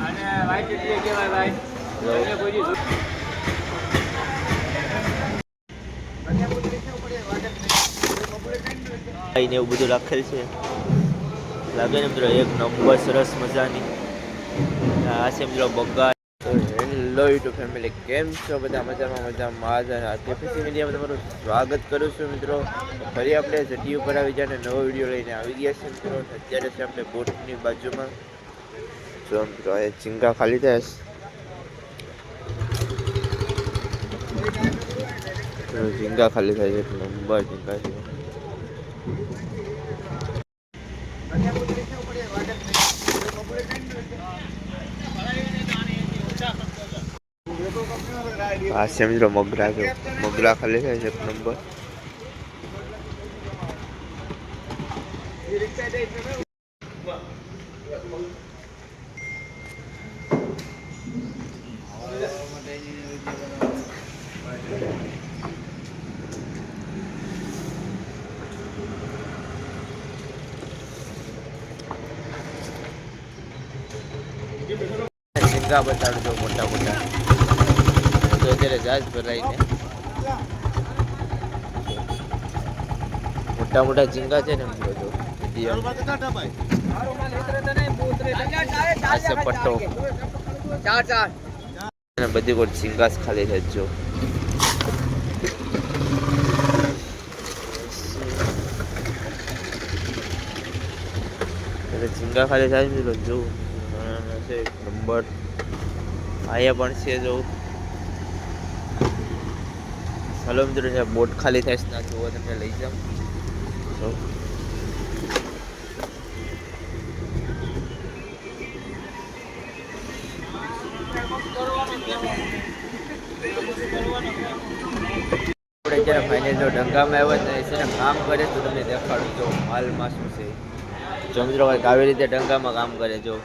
ને એવું બધું રાખેલ છે. લાગે ને મિત્રો એક નંબર સરસ મજાની. આ છે મિત્રો બગા હેલો યુટ્યુબ ફેમિલી કેમ છો? બધા મજામાં મજામાં. આજ કેપીસી મીડિયામાં તમારું સ્વાગત કરું છું મિત્રો. ફરી આપણે જટી ઉપર આવી જાય નવો વીડિયો લઈને આવી ગયા છે મિત્રો. અત્યારે છે આપણે બોટની બાજુમાં. જો મિત્રો એ ચીંગા ખાલી છે ઝીંગા ખાલી થાય છે એક નંબર ઝીંગા છે આ છે મિત્રો મગરા છે મગરા ખાલી થાય છે એક નંબર ઝીંગા બતાડજો મોટા મોટા. તો અત્યારે જહાજ ભરાઈને. મોટા મોટા ઝીંગા છે ને મિત્રો જો medium. આ છે પટ્ટો. બધી કોઈ ઝીંગા જ ખાલી રહેજો એટલે ઝીંગા ખાલી થાય મિત્રો જો. નાના નંબર. આયા પણ છે જો. હલો મિત્રો છે બોટ ખાલી થાય છે ના જોવો તમને લઈ જાઉં. જો. આપણે જ્યારે ફાઇનલ જો ડંગામાં આવ્યા ને છે ને કામ કરે તો તમને દેખાડું, જો માલમાં શું છે. જો મિત્રો કંઈક આવી રીતે ડંગામાં કામ કરે, જો.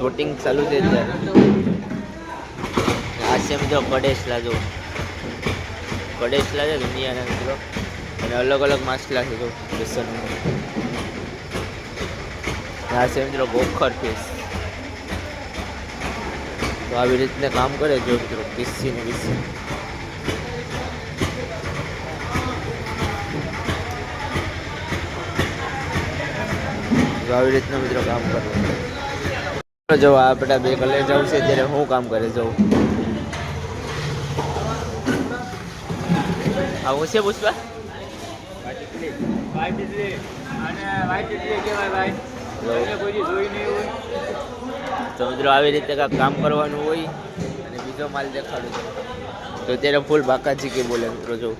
શૂટિંગ ચાલુ છે આ છે મિત્રો કડેસલા જો કડેસલા છે દુનિયાના મિત્રો. અને અલગ અલગ માછલા છે જો બેસન. આ મિત્રો ગોખર ફિશ તો આવી રીતના કામ કરે જો મિત્રો, પીસી ને પીસી. આવી રીતના મિત્રો કામ કરવું જો આપણે બે કલેજ જવું છે ત્યારે હું કામ કરે જવું આવું છે પુષ્પા. તો આવી રીતે કાંઈક કામ કરવાનું હોય, અને બીજો માલ દેખાડું છે. તો ત્યારે ફૂલ બાકાજી કે બોલે મિત્રો, જો.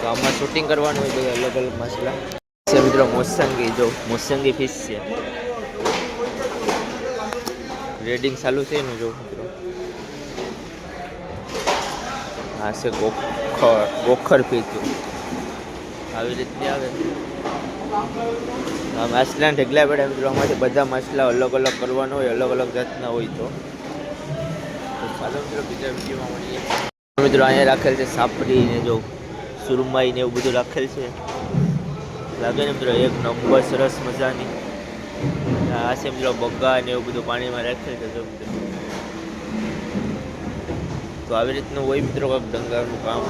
તો આમાં શૂટિંગ કરવાનું હોય, બધા અલગ અલગ મસલા મિત્રો મોસંગી જો મોસંગી ફિશ છે રેડિંગ ચાલુ છે એનું જો મિત્રો આ છે ગોખર ગોખર ફિશ આવી રીતની આવે આ માછલા ઢગલા પડે મિત્રો આમાંથી બધા માછલા અલગ અલગ કરવાના હોય અલગ અલગ જાતના હોય તો ચાલો મિત્રો બીજા વિડીયોમાં મળીએ મિત્રો અહીંયા રાખેલ છે સાપડી ને જો સુરમાઈ ને એવું બધું રાખેલ છે લાગે ને મિત્રો, એક નંબર સરસ મજાની. આ છે મિત્રો બગ્ગા ને એવું બધું પાણીમાં રાખેલ છે મિત્રો. તો આવી રીતનું હોય મિત્રો કંઈક ડંગાનું કામ.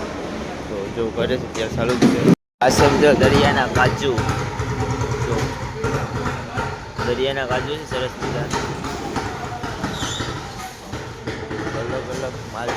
તો જો કરે છે, ત્યાં ચાલુ જ છે. આ છે મિત્રો દરિયાના કાજુ. જો. દરિયાના કાજુ છે, સરસ મજા અલગ અલગ માલ